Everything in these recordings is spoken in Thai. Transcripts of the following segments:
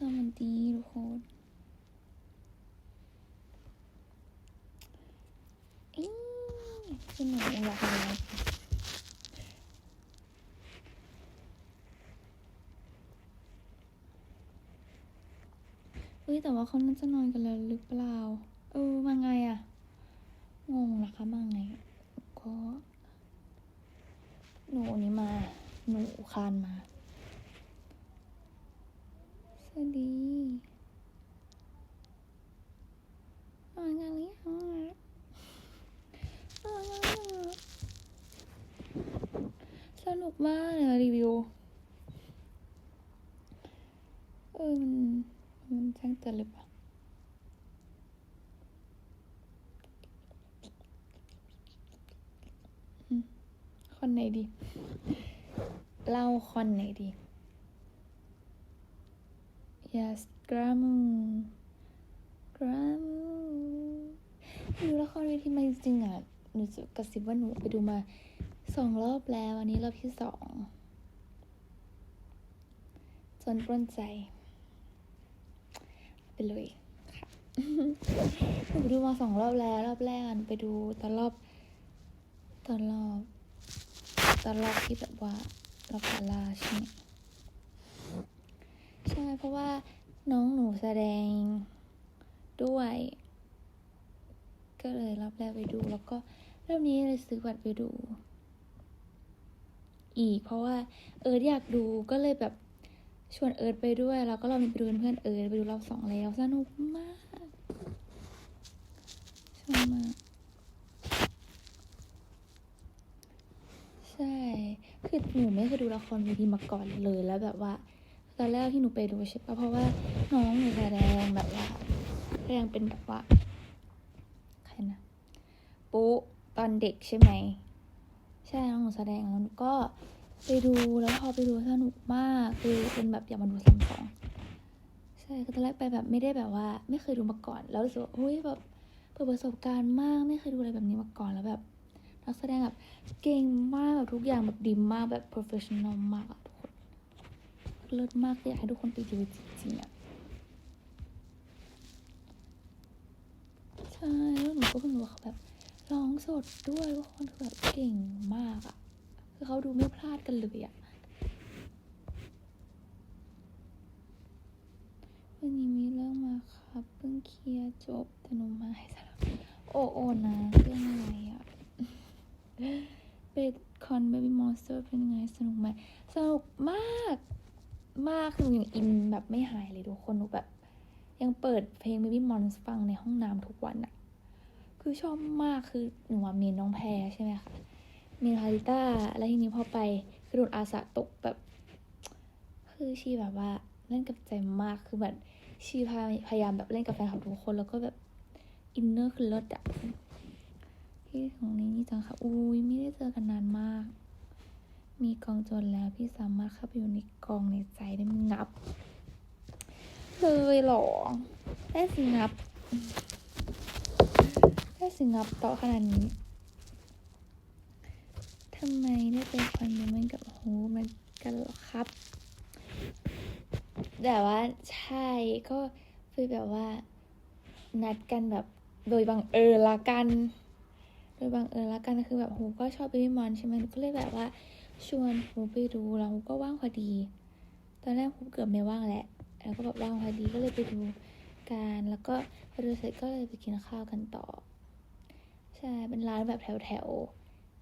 สวัสดีทุกคนอีคือหนูอยากทำอะไรเฮ้ยแต่ว่าเขาน่าจะนอนกันแล้วหรือเปล่า เออ มาไงอะ งงนะคะมาไง ก็ หนูนี่มา หนูคานมา สวัสดีนอนกันหรือยังอะนอนกันหรือยังสนุกมากเลยรีวิว เออ มัน มันแจ้งเตือนหรือเปล่าคนไหนดี เล่าคนไหนดี yes กรามูกรามูดูละครเวทีมาจริงๆอะหนูจะกระซิบว่าหนูไปดูมาสองรอบแล้วอันนี้รอบที่สองจนปล้นใจ ไปเลยค่ะหนูดูมาสองรอบแล้ว รอบแรกไปดูตอนรอบตอนรอบตอนรอบที่แบบว่า รอบพาราใช่ไหม ใช่เพราะว่าน้องหนูแสดงด้วย ก็เลยรอบแรกไปดู แล้วก็รอบนี้เลยซื้อบัตรไปดู อีกเพราะว่าเอิร์ธอยากดูก็เลยแบบชวนเอิร์ธไปด้วย แล้วก็เราไปดูเพื่อนเอิร์ธไปดูรอบสองแล้วสนุกมากชอบมากใช่คือหนูไม่เคยดูละครเวทีมาก่อนเลยแล้วแบบว่า ตอนแรกที่หนูไปดูใช่ปะเพราะว่าน้องหนูแสดงแบบว่าแสดงเป็นแบบว่าใครนะปุ๊ตอนเด็กใช่ไหมใช่น้องหนูแสดงแล้วหนูก็ไปดูแล้วพอไปดูสนุกมากคือเป็นแบบอยากมาดูซ้ำสองใช่คือตอนแรกไปแบบไม่ได้แบบว่า ไม่เคยดูมาก่อน แล้วรู้สึกว่าเฮ้ยแบบเปิดประสบการณ์มากไม่เคยดูอะไรแบบนี้มาก่อนแล้วแบบนักแสดงแบบเก่งมากแบบทุกอย่างแบบดีมากแบบ professional มาก เลิศมากอยากให้ทุกคนไปดูจริงๆอะใช่แล้วหนูก็เพิ่งรู้ว่าเขาแบบร้องสดด้วยทุกคนคือแบบเก่งมากอะคือเขาดูไม่พลาดกันเลยอะวันนี้มีเรื่องมาครับเพิ่งเคลียร์จบแต่หนูมาให้สลับโอโอนะเรื่องอะไรอะเบดคอนเบบี้มอนสเตอร์เป็นยังไงสนุกไหมสนุกมาก มากคือหนูยังอินแบบไม่หายเลยทุกคนหนูแบบ ยังเปิดเพลง Baby m o n s ฟังในห้องน้ำทุกวันอะคือชอบมากคือหนูเมนน้องแพรใช่ไหมคะเมนฮาริต้าแล้วทีนี้พอไปคือโดนอาสาตกแบบ คือชีแบบว่าเล่นกับใจมากคือแบบชีพยพยายามแบบเล่นกับแฟนคลับทุกคนแล้วก็แบบอินเนอร์คือเลิศอะพี่ของนี้นี่จังค่ะอุ้ยไม่ได้เจอกันนานมาก มีกองโจรแล้วพี่สามารถเข้าไปอยู่ในกองในใจได้ไหมงับ เลยหรอได้สิงับ ได้สิงับต่อขนาดนี้ทำไมได้ไปคอนเมนต์กับโฮมันกันหรอครับ แต่ว่าใช่ก็คือแบบว่า นัดกันแบบโดยบังเอิญละกัน โดยบังเอิญละกันคือแบบฮูก็ชอบเบบี้มอนใช่ไหมก็เลยแบบว่า ชวนฮูไปดูแล้วฮูก็ว่างพอดี ตอนแรกฮูเกือบไม่ว่างแหละ แล้วก็แบบว่างพอดีก็เลยไปดูกัน แล้วก็พอดูเสร็จก็เลยไปกินข้าวกันต่อ ใช่ เป็นร้านแบบแถวแถว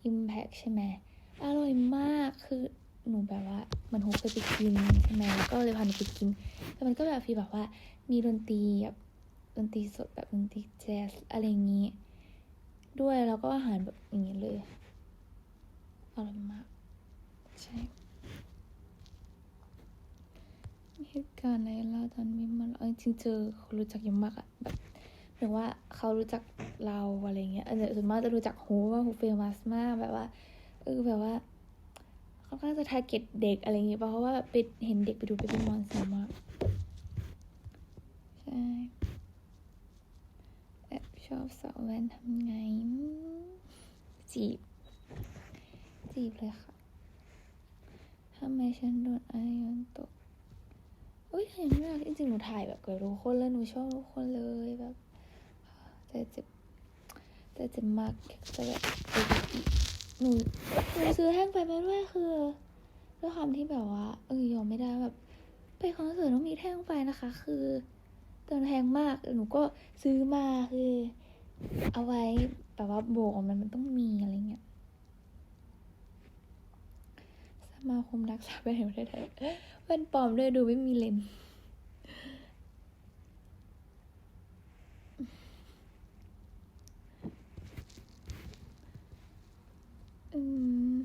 อิมแพกใช่ไหมอร่อยมาก คือหนูแบบว่ามันฮูเคยไปกินใช่ไหมแล้วก็เลยพาหนูไปกิน แต่มันก็แบบฟีลแบบว่ามีดนตรีแบบดนตรีสดแบบดนตรีแจ๊สอะไรอย่างนี้ ด้วยแล้วก็อาหารแบบอย่างนี้เลยอร่อยมาก ช่เหตุการณ์ในเล่าตอนนี้มันเอาจริงเจอคนรู้จักเยอะมากอะแบบหรือว่าเขารู้จักเราอะไรเงี้ยเออส่วนมากจะรู้จักฮูว่าฮูเฟมัสมากแบบว่าเออแบบว่าค่อนข้างจะทาร์เก็ตเด็กอะไรเงี้ยเพราะว่าไปเห็นเด็กไปดูไปเป็นมอนสมากใช่แอบชอบสาวแว่นทำไงจีบจีบเลยค่ะ ทำไมฉันโดนไอายอนตก อุ้ยเห็นมากจริงๆหนูถ่ายแบบกับทุกคนแล้วหนูชอบทุกคนเลยแบบแต่เจ็บแต่เจ็บมากแต่แบบหนูหนูซื้อแห้งไปมาด้วยคือด้วยความที่แบบว่าเออยอมไม่ได้แบบ ไปคอนเสิร์ตต้องมีแท่งไฟนะคะ คือตอนแพงมากหนูก็ซื้อมาคือ เอาไว้แบบว่าโบกมันมันต้องมีอะไรเงี้ย ส มาคมรักษาแว่นแห่งประเทศไทยแว่นปลอมด้วยดูไม่มีเลน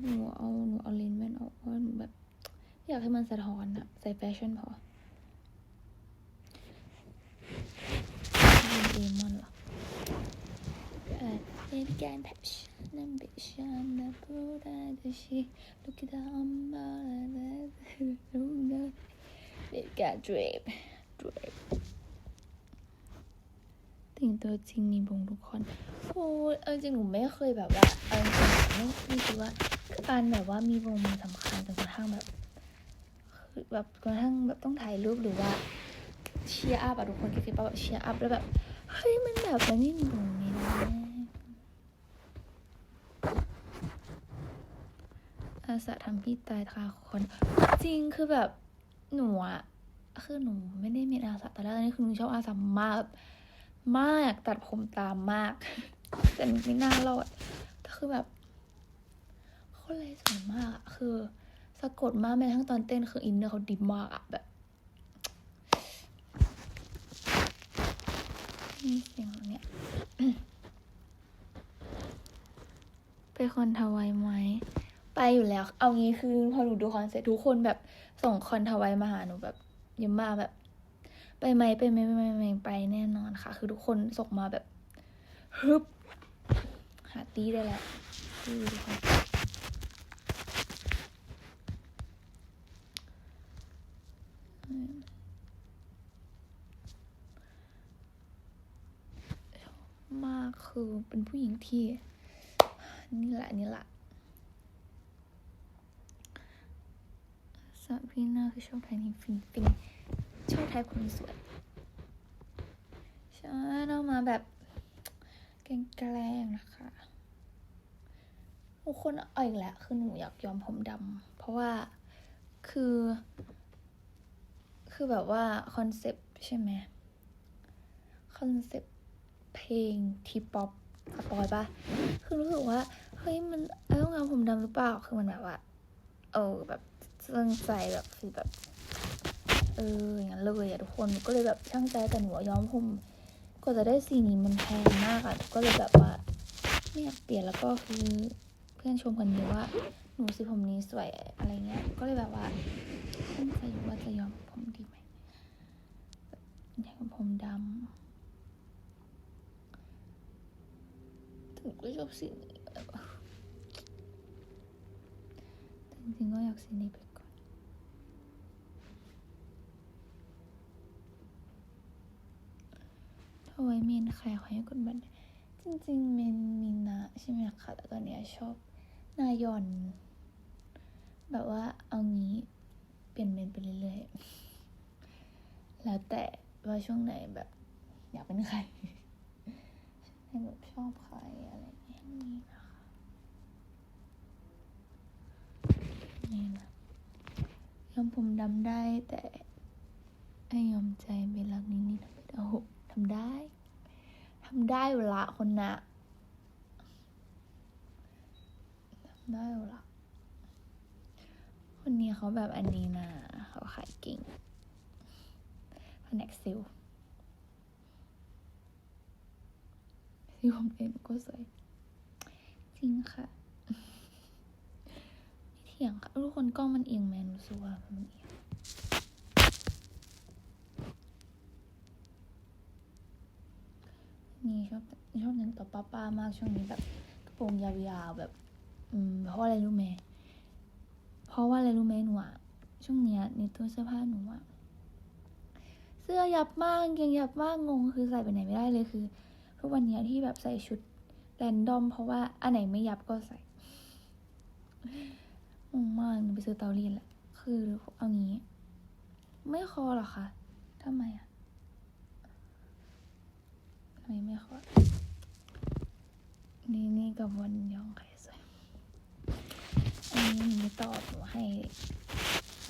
หนูเอาหนูเอาเลนส์แว่นออกเพราะว่าหนูแบบ อยากให้มันสะท้อนอะใส่แฟชั่นพอเป็นเดมอนเหรอเอ่อเป็นการแพช ชั่นนัมเบชันนับรูได้แต่ชีลูกตาอัมบาลาเดรูเดเป็นการดริปดริปถึงตัวจริงมีบงทุกคนโอ้ยเอาจริงหนูไม่เคยแบบว่าเอาจริงๆไม่ไม่คิดว่าการแบบว่ามีวงมันสำคัญจนกระทั่งแบบคือแบบกระทั่งแบบต้องถ่ายรูปหรือว่าเชียร์อัพอะทุกคนคิดว่าแบบเชียร์อัพแล้วแบบเฮ้ยมันแบบมันไม่มีตรงนี้นะอาสาทำพี่ตายคาคน จริงคือแบบหนูอะคือหนูไม่ได้มีอาสาแต่แรกนี่คือหนูชอบอาสามากมากตัดผมตามมาก แต่ไม่น่ารอดคือแบบคนเลยสวยมากอะคือสะกดมากแม้กระทั้งตอนเต้นคืออินเนอร์เขาดีมากอะแบบนี่เสียงเนี่ยไปคนทวายไหม ไปอยู่แล้ว เอางี้คือพอหนูดูคอนเสิร์ตทุกคนแบบส่งคอนทวายมาหาหนูแบบเยอะมากแบบ ไปไหมไปไหมไปไหมไปไหมไปแน่นอนค่ะ คือทุกคนส่งมาแบบฮึบหาตีได้แล้วดูดิค่ะมากคือเป็นผู้หญิงที่ นี่แหละนี่แหละ สาวพี่หน้าคือชอบไทยนี่ฟินฟินชอบไทยคนสวยใช่เรามาแบบแกล้งนะคะทุกคนเอาอีกแล้วคือหนูอยากยอมผมดำเพราะว่าคือ คือแบบว่าคอนเซปต์ใช่ไหมคอนเซปต์เพลงทีป๊อปสปอยปะคือรู้สึกว่า เฮ้ย มันเอ้ยต้องงานผมดำหรือเปล่า คือมันแบบว่า เออแบบ ตั้งใจแบบคือแบบเอออย่างนั้นเลยอะทุกคนก็เลยแบบช่างใจแต่หนูย้อมผมกว่าจะได้สีนี้มันแพงมากอะก็เลยแบบว่าไม่อยากเปลี่ยนแล้วก็คือเพื่อนชมกันเยอะว่าหนูสีผมนี้สวยอะไรเงี้ย ก็เลยแบบว่าตั้งใจอยู่ว่าจะย้อมผมดีไหมอยากย้มผมดำถึงก็ชอบสีนี้จริงๆก็อยากสีนี้ไปก่อน ถ้า ไว้เมนใครขอให้กดบัตรจริงๆเมนมินะใช่ไหมคะแต่ตอนเนี้ยชอบนายอน แบบว่าเอางี้เปลี่ยนเมนไปเรื่อยๆ แล้วแต่ว่าช่วงไหนแบบอยากเป็นใครช่วงไหนแบบชอบใครอะไรอย่างเงี้ยนะคะนี่นะยอมผมดำได้แต่ให้ยอมใจไปรักนิดนิดๆโอ้ ทำได้ทำได้เวละคนน่ะทำได้เวละคนนี้เขาแบบอันนี้นะเขาขายเก่งแผนกซลลที่ผมเองก็สวยจริงค่ะไม่เถียงค่ะทุกคนกล้องมันเอียงไหมนรู้สึกว่ามันเอียง นี่ชอบชอบหนึ่งต่อป้าป้ามากช่วงนี้แบบกระโปรงยาวๆแบบ อืมเพราะอะไรรู้ไหมเพราะว่าอะไรรู้ไหมหนูอะช่วงเนี้ยในตู้เสื้อผ้าหนูอะเสื้อยับมากกางยับมากงงคือใส่ไปไหนไม่ได้เลยคือทุกวันเนี้ยที่แบบใส่ชุดแรนดอม เพราะว่าอันไหนไม่ยับก็ใส่งงมากหนูไปซื้อเตารีดแหละคือเอางี้ ไม่คอหรอคะทำไมอะทำไมไม่คอนี่นี่ กับวันยองใครสวยอันนี้หนูตอบหนูให้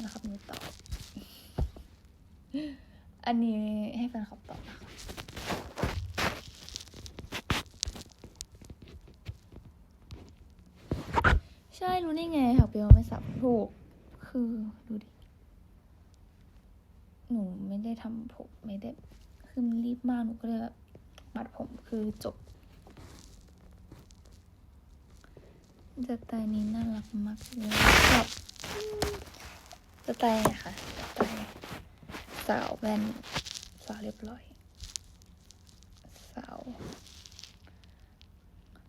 นะครับหนูตอบ อันนี้ให้แฟนคลับตอบนะคะใช่รู้ได้ไงค่ะเปียวไม่สับถูกคือดูดิ หนูไม่ได้ทำผมไม่ได้คือมันรีบมากหนูก็เลยแบบมัดผมคือจบ สไตล์นี้น่ารักมากเลยชอบสไตล์ไหนคะสไตล์สาวแว่นสาวเรียบร้อย สาว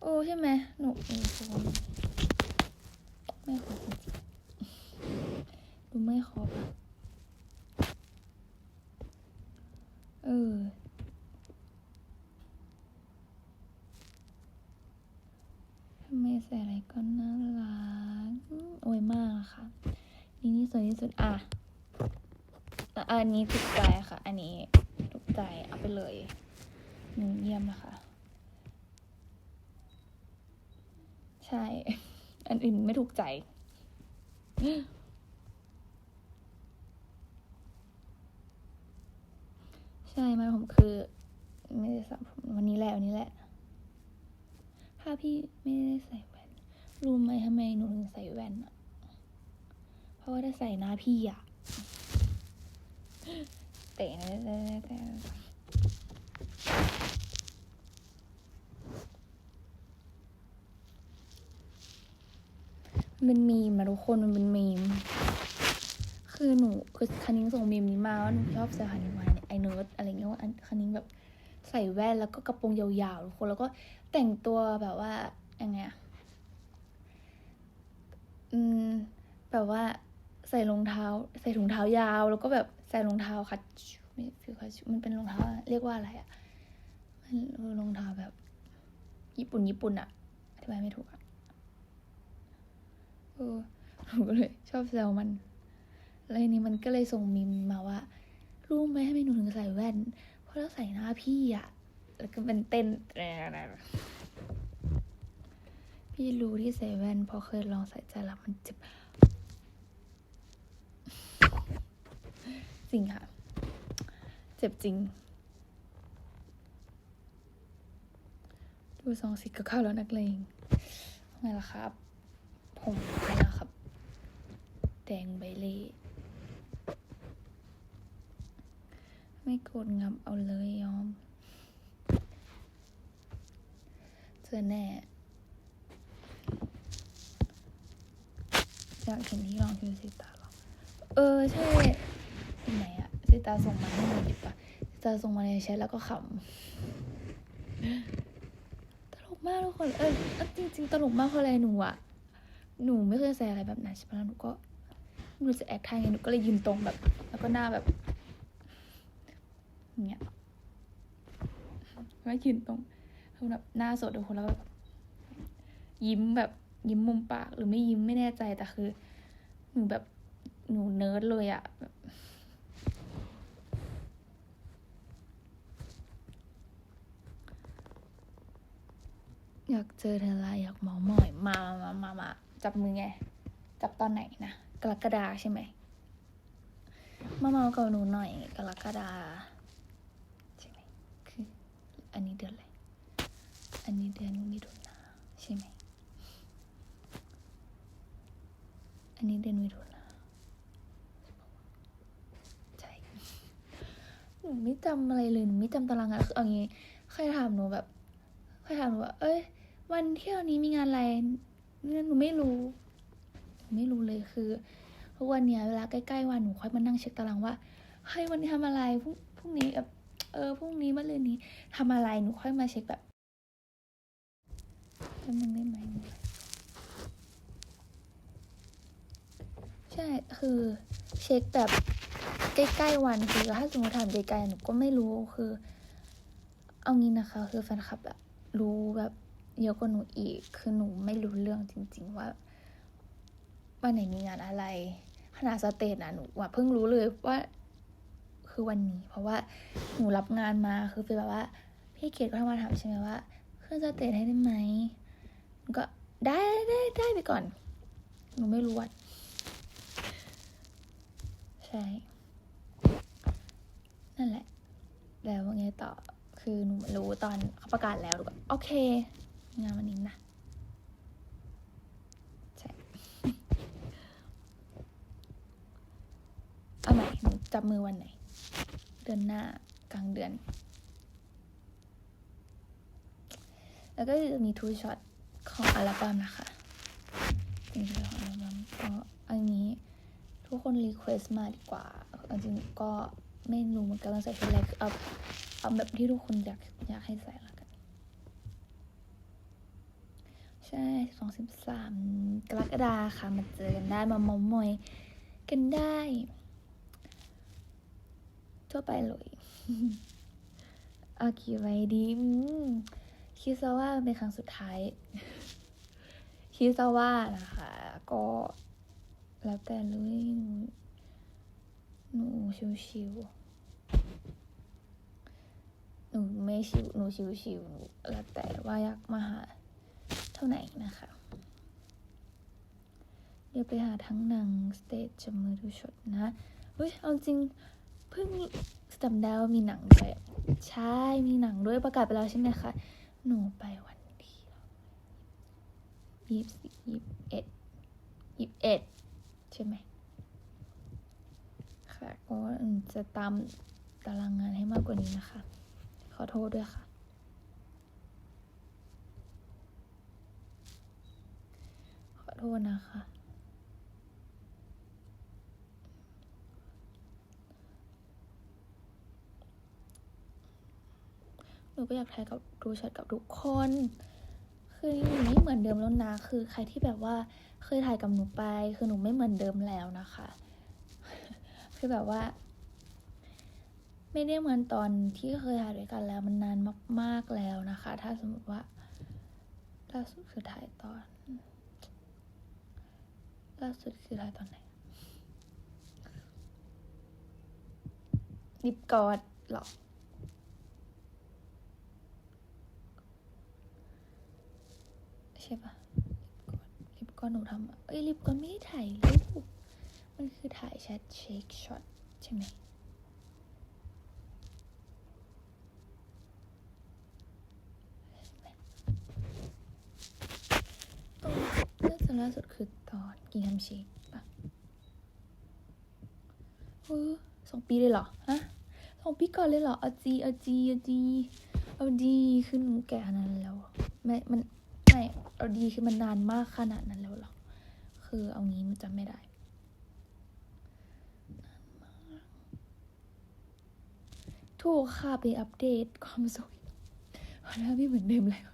โอ้ใช่ไหมหนูหนูชมไม่ขอจริงๆดูไม่ขอปะเออ ทำไมใส่อะไรก็น่ารักอืมโอ้ยมากอะค่ะ นี่นี่สวยที่สุด อะ อันนี้ถูกใจค่ะ อันนี้ถูกใจเอาไปเลยหนึ่งเยี่ยมนะคะ ใช่ อันอื่นไม่ถูกใจใช่มันผมคือ ไม่ได้สระผมวันนี้แหละวันนี้แหละ ถ้าพี่ไม่ได้ใส่แว่น รู้ไหมทำไมหนูถึงใส่แว่นอะเพราะว่าถ้าใส่หน้าพี่อะ เตะนะเตะเตะมันมีมอะทุกคนมันเป็นมีม คือหนูคือคันนิ้งส่งมีมนี้มาว่าหนูชอบใส่คันนิ้งมาไอเนิร์ดอะไรเงี้ยว่าคันนิ้งแบบใส่แว่นแล้วก็กระโปรงยาวๆทุกคนแล้วก็แต่งตัวแบบว่ายังไงอืมแบบว่าใส่รองเท้า ใส่ถุงเท้ายาวแล้วก็แบบ ใส่รองเท้าคัดชูไม่ฟิวคัดชูมันเป็นรองเท้าเรียกว่าอะไรอะมันรองเท้าแบบ ญี่ปุ่นญี่ปุ่นอะอธิบายไม่ถูกอะเออหนูก็เลย ชอบแซวมันแล้วนี้มันก็เลยส่งมิมมาว่า รู้ไหมทำไมหนูถึงใส่แว่น เพราะเราใส่หน้าพี่อะแล้วก็เป็นเต้นพี่รู้ที่ใส่แว่นเพราะเคยลองใส่ใจแล้วมันเจ็บ ริงค่ะ เจ็บจริง ดูสองสีก็เข้าแล้วนักเลงไงล่ะครับ ผมนี่นะครับ แดงใบเล่ไม่โกรธงับเอาเลยยอม เจอแน่ อยากเห็นที่ลองคิวสิตาหรอ เออ ใช่ ที่ไหนอะสิตาส่งมาให้หนูดิปะสิตาส่งมาในแชทแล้วก็ขำตลกมากทุกคนเออเออจริง ๆ ตลกมากเพราะอะไรหนูอะหนูไม่เคยใส่อะไรแบบนั้นใช่ปะแล้วหนูก็ไม่รู้จะแอคท่าไงหนูก็เลยยืนตรงแบบ แล้วก็หน้าแบบอย่างเงี้ยแล้วยืนตรงคือแบบหน้าสดทุกคนแล้วแบบยิ้มแบบยิ้มมุมปากหรือไม่ยิ้มไม่แน่ใจแต่คือ หนูแบบหนูเนิร์ดเลยอะแบบ อยากเจอเธอละอยากเมาหมอยมามามามาจับมือไง จับตอนไหนนะกรกฎาใช่ไหมมาเมากับหนูหน่อยกรกฎาใช่ไหมคืออันนี้เดือนอะไรอันนี้เดือนมิถุนาใช่ไหมอันนี้เดือนมิถุนาใช่หนูไม่จำอะไรเลยหนูไม่จำตารางงานคือเอางี้ใครถามหนูแบบใครถามหนูว่า เอ้ย วันเที่ยวนี้มีงานอะไรเนี่ยหนูไม่รู้หนูไม่รู้เลยคือทุกวันเนี้ยเวลาใกล้ๆวันหนูค่อยมานั่งเช็คตารางว่าเฮ้ยวันนี้ทำอะไรพรุ่งพรุ่งนี้แบบเออพรุ่งนี้มะรืนนี้ทำอะไรหนูค่อยมาเช็คแบบจำนึงได้ไหมใช่คือเช็คแบบใกล้ๆวันคือถ้าสมมติถามไกลๆหนูก็ไม่รู้คือ เอางี้นะคะ คือแฟนคลับแบบรู้แบบ เยอะกว่าหนูอีก คือหนูไม่รู้เรื่องจริง ๆ ว่าวันไหนมีงานอะไรขนาดสเตจนะหนูว่าเพิ่งรู้เลยว่า คือวันนี้ เพราะว่าหนูรับงานมาคือเป็นแบบว่า พี่เกดก็ทำมาถามใช่ไหมว่าเครื่องสเตทให้ได้ไหมก็ได้ได้ได้ไปก่อน หนูไม่รู้วัดใช่ นั่นแหละ แล้วว่าไงต่อคือหนูรู้ตอนเขาประกาศแล้วหนูก็โอเค งานวันนี้นะใช่เอาใหม่หนูจับมือวันไหน เดือนหน้ากลางเดือน แล้วก็จะมีทูช็อตของอัลบั้มนะคะมีทูช็อตของอัลบั้มก็อันนี้ทุกคนรีเควสต์มาดีกว่าจริงๆก็ไม่รู้เหมือนกันว่าใส่ชุดอะไรคือเอาเอาแบบที่ทุกคนอยากอยากให้ใส่ละกัน ใช่สองสิบสามกรกฎาค่ะ มาเจอกันได้ มามอมอยกันได้ ทั่วไปเลยเอากี่ไว้ดีคิดซะว่าเป็นครั้งสุดท้าย คิดซะว่านะคะ ก็แล้วแต่เลยหนูหนูชิวๆหนูไม่ชิวหนูชิวๆหนูแล้วแต่ว่าอยากมาหา เท่าไหร่นะคะ เดี๋ยวไปหาทั้งหนังสเตจจมือดูชดนะเฮ้ยเอาจริงเพิ่งจำได้ว่ามีหนังด้วยใช่มีหนังด้วยประกาศไปแล้วใช่ไหมคะหนูไปวันที่ยี่สิบยี่สิบเอ็ดยี่สิบเอ็ดใช่ไหมค่ะก็จะตามตารางงานให้มากกว่านี้นะคะ ขอโทษด้วยค่ะ ขอ โทษนะคะ หนูก็อยากถ่ายกับดูช็อตกับทุกคน คือหนูไม่เหมือนเดิมแล้วนะ คือใครที่แบบว่าเคยถ่ายกับหนูไป คือหนูไม่เหมือนเดิมแล้วนะคะ คือแบบว่า ไม่ได้เหมือนตอนที่เคยถ่ายด้วยกันแล้วมันนานมาก ๆแล้วนะคะ ถ้าสมมติว่าล่าสุดคือถ่ายตอน ล่าสุดคือถ่ายตอนไหนลิปกอดหรอใช่ปะลิปกอดหนูทำเอ้ยลิปกอดไม่ได้ถ่ายรูปมันคือถ่ายแชทเช็คช็อตใช่ไหมตอนเรื่อง ล่าสุดคือตอนกินแฮมเชคปะเออสองปีเลยเหรอ ฮะสองปีก่อนเลยเหรอ เอาจี เอาจี เอาจี เอาดีคือหนูแก่ขนาดนั้นแล้วไม่มันไม่เอาดีคือมันนานมากขนาดนั้นแล้วเหรอ คือเอางี้มันจำไม่ได้นานมากถูกค่ะไปอัปเดตความสวยเพราะหน้าไม่เหมือนเดิมแล้ว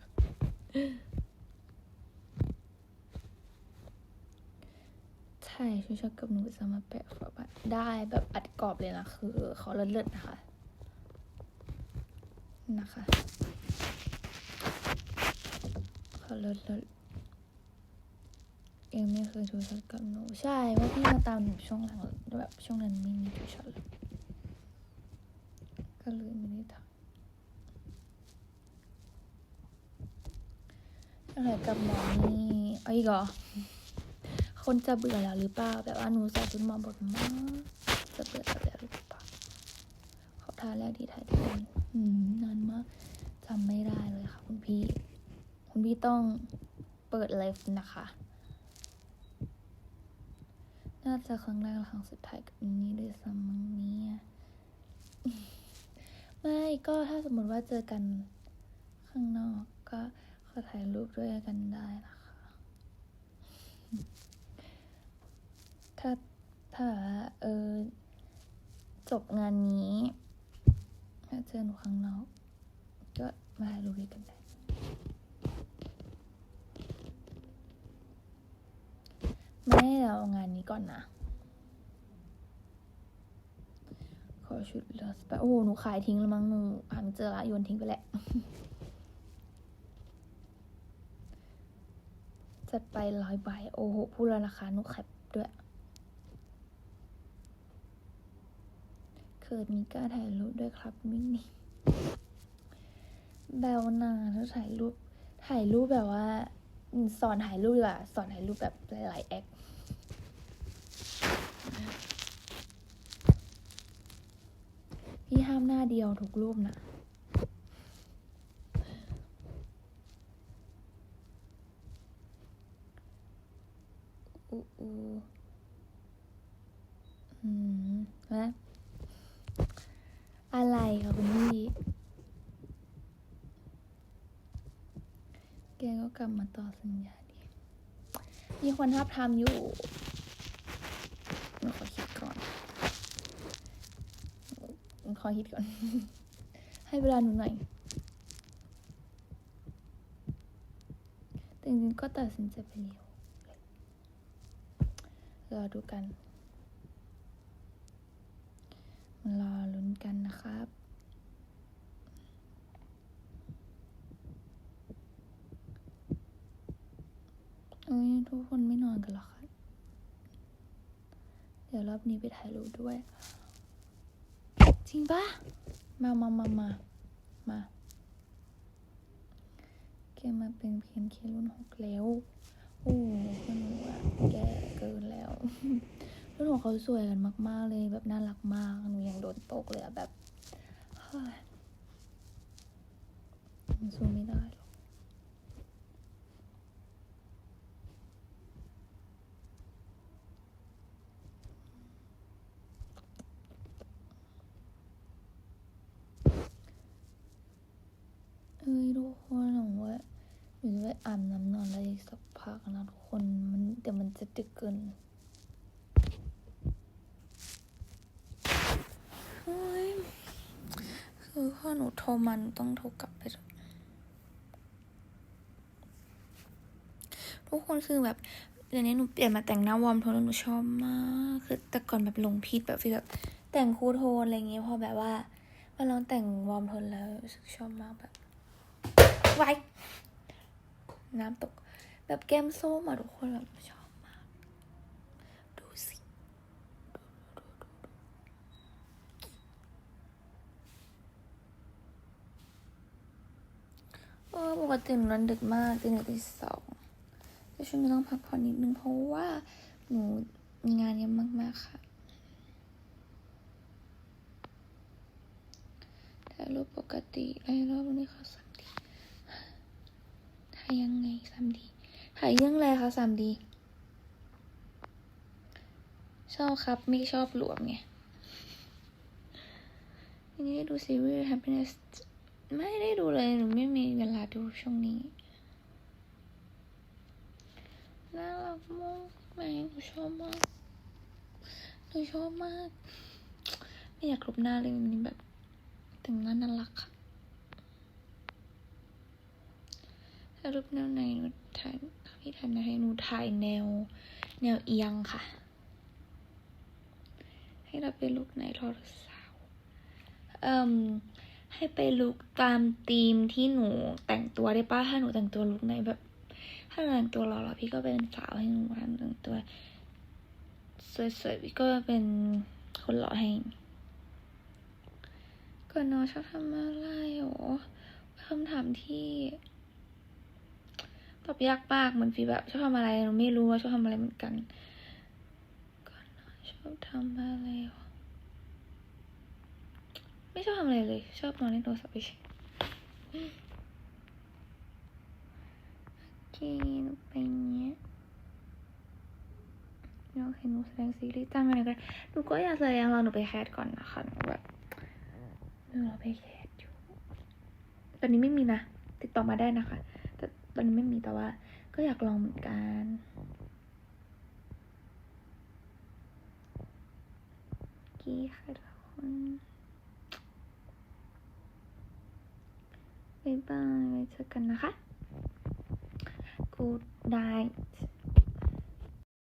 ช่ช่วยชอบกับหนูจะมาแปะฝาบัตรได้แบบอัดกรอบเลยนะคือเขาเลิศๆนะคะนะคะเขาเลิศเลิศเองไม่เคยดูช็อตกับหนูใช่ว่าพี่มาตามหนูช่วงหลังแบบช่วงนั้นไม่มีดูช็อตเลยก็เลยไม่ได้ทำอะไรกับหมอนี่เอาอีกเหรอ คนจะเบื่อแล้วหรือเปล่าแบบว่าหนูใส่ชุดมอบ่อยมากจะเบื่อแล้วหรือเปล่าเขาทานแล้วดีถ่ายดีกันอืมนานมากจำไม่ได้เลยค่ะ คุณพี่ คุณพี่ต้องเปิดไลฟ์นะคะ น่าจะครั้งแรกครั้งสุดท้ายกับนนี่ด้วยซ้ำมั้งเนี่ยไม่ก็ถ้าสมมติว่าเจอกันข้างนอกก็ขอถ่ายรูปด้วยกันได้นะคะ ถ้าถ้าเออจบงานนี้ถ้าเจอหนูข้างนอก ก็มาถ่ายรูปด้วยกันได้ไม่เราเอางานนี้ก่อนนะ ขอชุดเลือสไปโอ้หหนูขายทิ้งแล้วมั้งหนูหาไม่เจอละโยนทิ้งไปแหละจัดไปร้อยใบโอ้โหพูดแล้วนะคะหนูแคปด้วย คืนมีกล้าถ่ายรูปด้วยครับมินี่แบลนาถ้าถ่ายรูป ถ่ายรูปแบบว่า สอนถ่ายรูปดีกว่าสอนถ่ายรูปแบบหลายๆแอคพี่ห้ามหน้าเดียวทุกรูปนะอูอูอืมนะ อะไรคะคุณพี่แกก็กลับมาต่อสัญญาดีมีคนทับทามอยู่ขอคิดก่อน ขอคิดก่อน ให้เวลาหนูหน่อยแต่จริงๆก็ตัดสินใจไปแล้วรอดูกันมารอ กันนะครับเอ้ยทุกคนไม่นอนกันหรอคะเดี๋ยวรอบนี้ไปถ่ายรูปด้วย จริงปะมามามามามาแกมาเป็นเพียนเครุ่นหกแล้ว โอ้คุณหนูอะแกเกินแล้ว รุ่นหกเขาสวยกันมากๆเลยแบบน่ารักมากหนูยังโดนตกเลยอะแบบเฮ้ยมันสู้ไม่ได้หรอกเอ้ยทุกคนหนูว่าหนูจะไปอาบน้ำนอนแล้วอีกสักพักนะทุกคนมันเดี๋ยวมันจะดึกเกินเฮ้ย คือพ่อหนูโทรมาหนูต้องโทรกลับไป ทุกคนคือแบบเดี๋ยวนี้หนูเปลี่ยนมาแต่งหน้าวอร์มโทนแล้วหนูชอบมาก คือแต่ก่อนแบบลงผิดแบบฟีลแบบแต่งคูลโทนอะไรเงี้ยพอแบบว่ามาลองแต่งวอร์มโทนแล้วรู้สึกชอบมากแบบไว้น้ำตกแบบแก้มส้มอะทุกคนแบบชอบมาก ดูสิดูดูดูดู เออปกติหนูนอนดึกมากตีหนึ่งตีสองแต่ช่วงนี้ต้องพักผ่อนนิดนึงเพราะว่าหนูมีงานเยอะมากๆค่ะถ่ายรูปปกติได้รอบนี้เขาสามดีถ่ายยังไงสามดีถ่ายเรื่องไรคะสามดีชอบครับ ไม่ชอบหลวมไงทีนี้ดูซีรีส์ happiness ไม่ได้ดูเลยหนูไม่มีเวลาดูช่วงนี้น่ารักมากแม่หนูชอบมากหนูชอบมาก ไม่อยากลบหน้าเลยมันแบบแต่งหน้าน่ารักค่ะถ้ารูปแนวไหนหนูถ่ายพี่ถ่ายนวให้หนูถ่ายแนว แนวเอียงค่ะ ให้เราเป็นลุกไหนทอรสาวเอ่ม ให้ไปลุกตามธีมที่หนูแต่งตัวได้ป้ะถ้าหนูแต่งตัวลุกไหนแบบ ถ้าหนูแต่งตัวหล่อๆพี่ก็เป็นสาวให้หนูหนูแต่งตัว สวยๆพี่ก็เป็นคนหล่อให้ก่อนนอนชอบทำอะไรหรอคำถามที่ตอบยากมากเหมือนฟีแบบชอบทำอะไรหนูไม่รู้ว่าชอบทำอะไรเหมือนกันก่อนนอนชอบทำอะไรวะ ไม่ชอบทำอะไรเลย ชอบนอนเล่นโทรศัพท์ไปเฉยโอเคหนูไปเนี้ยน้องเห็นหนูแสดงซีรีส์จ้างอะไรกันหนูก็อยากแสดงเราหนูไปแคสก่อนนะคะหนูแบบหนูรอไปแคสอยู่ ตอนนี้ไม่มีนะ ติดต่อมาได้นะคะ แต่ตอนนี้ไม่มีแต่ว่า ก็อยากลองเหมือนกันกีค่ะทุกคน บ๊ายบายไว้เจอกันนะคะ Good night